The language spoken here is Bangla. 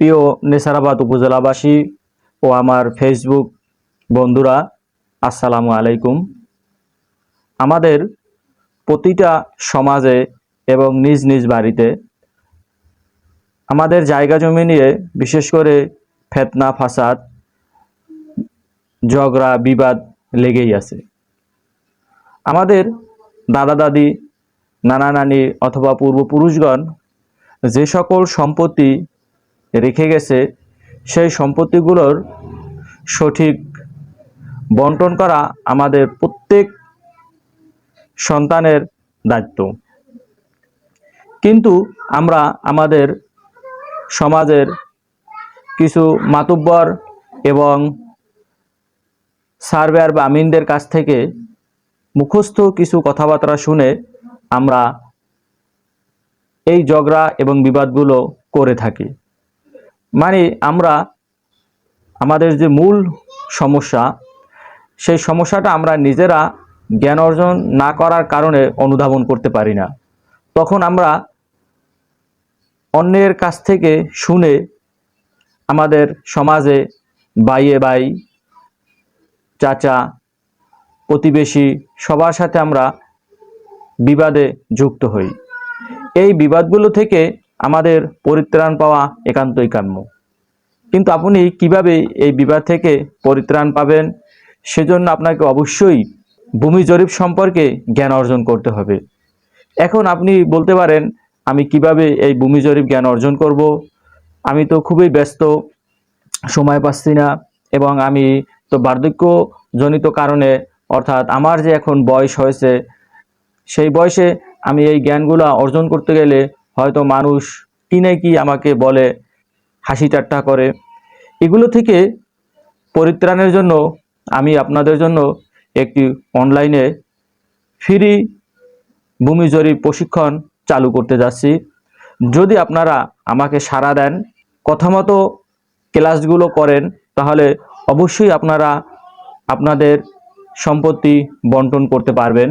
প্রিয় নেসারাবাদ উপজেলাবাসী ও আমার ফেসবুক বন্ধুরা, আসসালামু আলাইকুম। আমাদের প্রতিটা সমাজে এবং নিজ নিজ বাড়িতে আমাদের জায়গা জমি নিয়ে বিশেষ করে ফেতনা, ফাসাদ, ঝগড়া, বিবাদ লেগেই আছে। আমাদের দাদা, দাদি, নানা, নানি অথবা পূর্বপুরুষগণ যে সকল সম্পত্তি রেখে গেছে, সেই সম্পত্তিগুলোর সঠিক বন্টন করা আমাদের প্রত্যেক সন্তানের দায়িত্ব। কিন্তু আমরা আমাদের সমাজের কিছু মাতুব্বর এবং সার্ভেয়ার বা আমিনদের কাছ থেকে মুখস্থ কিছু কথাবার্তা শুনে আমরা এই ঝগড়া এবং বিবাদগুলো করে থাকি। মানে আমরা, আমাদের যে মূল সমস্যা, সেই সমস্যাটা আমরা নিজেরা জ্ঞান অর্জন না করার কারণে অনুধাবন করতে পারি না। তখন আমরা অন্যের কাছ থেকে শুনে আমাদের সমাজে বাইয়ে বাই চাচা, প্রতিবেশী সবার সাথে আমরা বিবাদে যুক্ত হই। এই বিবাদগুলো থেকে আমাদের পরিত্রাণ পাওয়া একান্তই কাম্য। কিন্তু আপনি কীভাবে এই বিবাদ থেকে পরিত্রাণ পাবেন? সেজন্য আপনাকে অবশ্যই ভূমি জরিপ সম্পর্কে জ্ঞান অর্জন করতে হবে। এখন আপনি বলতে পারেন, আমি কীভাবে এই ভূমি জরিপ জ্ঞান অর্জন করব? আমি তো খুবই ব্যস্ত, সময় পাচ্ছি না, এবং আমি তো বার্ধক্যজনিত কারণে, অর্থাৎ আমার যে এখন বয়স হয়েছে, সেই বয়সে আমি এই জ্ঞানগুলো অর্জন করতে গেলে হয়তো মানুষ কি না কি আমাকে বলে, হাসি ঠাট্টা করে। এগুলো থেকে পরিত্রাণের জন্য আমি আপনাদের জন্য একটি অনলাইনে ফ্রি ভূমি জরিপ প্রশিক্ষণ চালু করতে যাচ্ছি। যদি আপনারা আমাকে সাড়া দেন, কথা মতো ক্লাসগুলো করেন, তাহলে অবশ্যই আপনারা আপনাদের সম্পত্তি বন্টন করতে পারবেন।